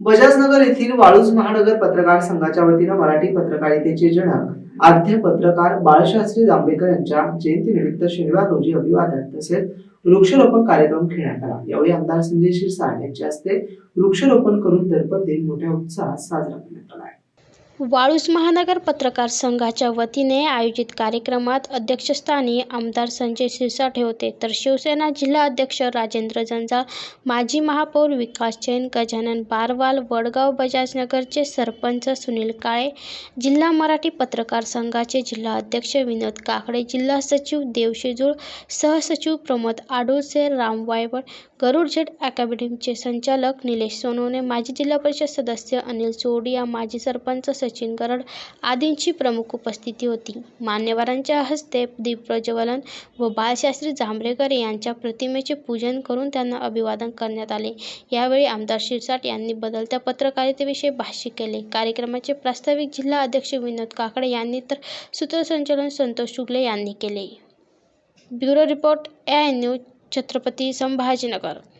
बजाजनगर येथील वाळूज महानगर पत्रकार संघाच्या वतीनं मराठी पत्रकारितेचे जनक आद्य पत्रकार बाळशास्त्री जांभेकर यांच्या जयंतीनिमित्त शनिवार रोजी अभिवादन तसेच वृक्षरोपण कार्यक्रम घेण्यात आला. यावेळी आमदार संजय शिरसाट यांच्या हस्ते वृक्षरोपण करून दर्पण दिन मोठ्या उत्साहात साजरा करण्यात आला. वाळूज महानगर पत्रकार संघाच्या वतीने आयोजित कार्यक्रमात अध्यक्षस्थानी आमदार संजय सिरसाठे होते. तर शिवसेना जिल्हा अध्यक्ष राजेंद्र जंजाळ माजी महापौर विकास जैन गजानन बारवाल वडगाव बजाजनगरचे सरपंच सुनील काळे जिल्हा मराठी पत्रकार संघाचे जिल्हा अध्यक्ष विनोद काकडे जिल्हा सचिव देव शेजूळ सहसचिव प्रमोद आडुळसे राम वायवळ गरुड झेड अकॅडमीचे संचालक निलेश सोनवणे माजी जिल्हा परिषद सदस्य अनिल चोडिया माजी सरपंच सचिन गरड आदींची प्रमुख उपस्थिती होती. मान्यवरांच्या हस्ते दीपप्रज्वलन व बाळशास्त्री जांभरेकर यांच्या प्रतिमेचे पूजन करून त्यांना अभिवादन करण्यात आले. यावेळी आमदार शिरसाट यांनी बदलत्या पत्रकारितेविषयी भाष्य केले. कार्यक्रमाचे प्रास्ताविक जिल्हा अध्यक्ष विनोद काकडे यांनी तर सूत्रसंचालन संतोष शुक्ले यांनी केले. Bureau report A news Chhatrapati Sambhajinagar.